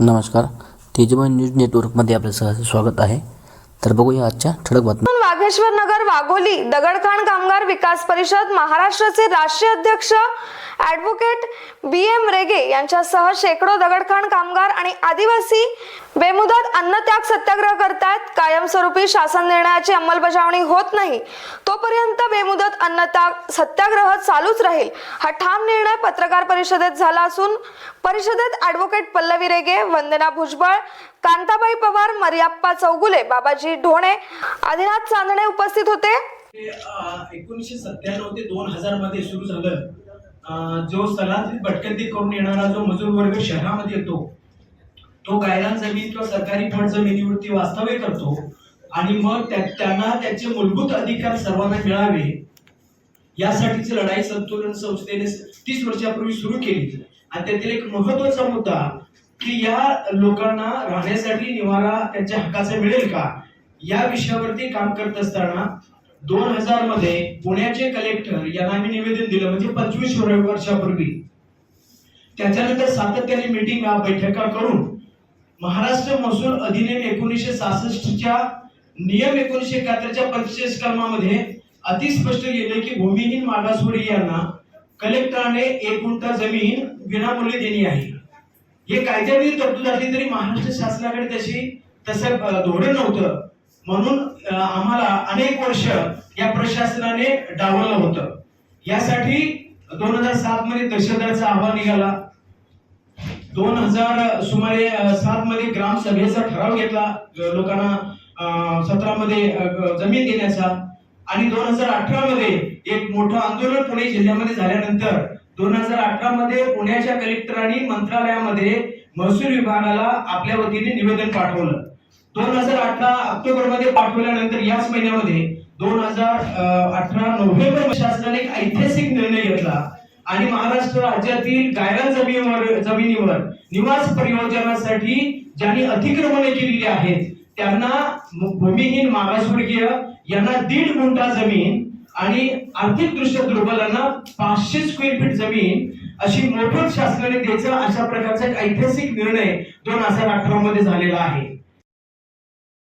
नमस्कार तेजमय न्यूज नेटवर्कमध्ये आपलं सहज स्वागत आहे. तर बघूया आजच्या ठळक बातम्या. वाघेश्वर नगर वाघोली दगडखाण कामगार विकास परिषद महाराष्ट्राचे राष्ट्रीय अध्यक्ष ऍडव्होकेट बी एम रेगे यांच्यासह शेकडो दगडखाण कामगार आणि आदिवासी बेमुदत अन्नत्याग सत्याग्रह करतायत. कायमस्वरूपी शासन निर्णयाची अंमलबजावणी होत नाही. तोपर्यंत बेमुदत अन्न सत्याग्रह चालूच राहील. हा ठाम निर्णय पत्रकार परिषदेत झाला असून परिषदेत ऍडव्होकेट पल्लवी रेगे वंदना भुजबळ कांताबाई पवार मरियाप्पा चौगुले बाबाजी ढोणे आदिनाथ चांदणे उपस्थित होते. एकोणीसशे सत्त्याण्णव ते दोन हजारमध्ये सुरू झालं. जो स्थलांतरित भटकंती करून येणारा जो मजूर वर्ग शहरामध्ये येतो तो गायरान जमीन किंवा सरकारी फंड जमिनीवरती वास्तव्य करतो आणि मग त्या- त्यांना त्याचे मूलभूत अधिकार सर्वांना मिळावे यासाठीची लढाई संतुलन संस्थेने तीस वर्षापूर्वी सुरू केली. आणि त्यातील एक महत्त्वाचा मुद्दा की या लोकांना राहण्यासाठी निवारा त्यांच्या हक्काचा मिळेल का? या विषयावरती काम करत असताना दोन हजारमध्ये पुण्याचे कलेक्टर यांना आम्ही निवेदन दिलं म्हणजे पंचवीस वर्षापूर्वी. त्याच्यानंतर सातत्याने मीटिंग बैठका करून महाराष्ट्र महसूल अधिनियम एकोणीसशे सहासष्टच्या नियम एकोणीशे एकाहत्तरच्या पंचेचाळीस कलमामध्ये अतिस्पष्ट लिहिले की भूमिहीन मागासवर्गीय यांना कलेक्टराने एक गुंठा जमीन विनामूल्य देणे आहे. हे कायद्यातील तरतूद असली तरी महाराष्ट्र शासनाकडे तशी तसं धोरण नव्हतं. म्हणून आम्हाला अनेक वर्ष या प्रशासनाने डावललं होतं. यासाठी दोन हजार सात मध्ये दहशतदाराचा अहवाल निघाला. दोन हजार सुमारे सात मध्ये ग्रामसभेचा ठराव घेतला. लोकांना सतरा मध्ये जमीन देण्याचा. आणि दोन हजार अठरा मध्ये एक मोठं आंदोलन पुणे जिल्ह्यामध्ये झाल्यानंतर दोन हजार अठरा मध्ये पुण्याच्या कलेक्टरांनी मंत्रालयामध्ये महसूल विभागाला आपल्या वतीने निवेदन पाठवलं. दोन हजार अठरा ऑक्टोबरमध्ये पाठवल्यानंतर याच महिन्यामध्ये दोन हजार अठरा नोव्हेंबर शासनाने एक ऐतिहासिक निर्णय घेतला. आणि महाराष्ट्र राज्यातील गायरान जमिनीवर जमिनीवर निवास परियोजनासाठी ज्यांनी अतिक्रमणे केलेली आहेत त्यांना भूमिहीन मागासवर्गीय यांना दीड गुंठा जमीन आणि आर्थिक दृष्ट्या दुर्बलांना पाचशे स्क्वेअर फीट जमीन अशी मोफत शासनाने द्यायचा अशा प्रकारचा एक ऐतिहासिक निर्णय दोन हजार अठरा मध्ये झालेला आहे.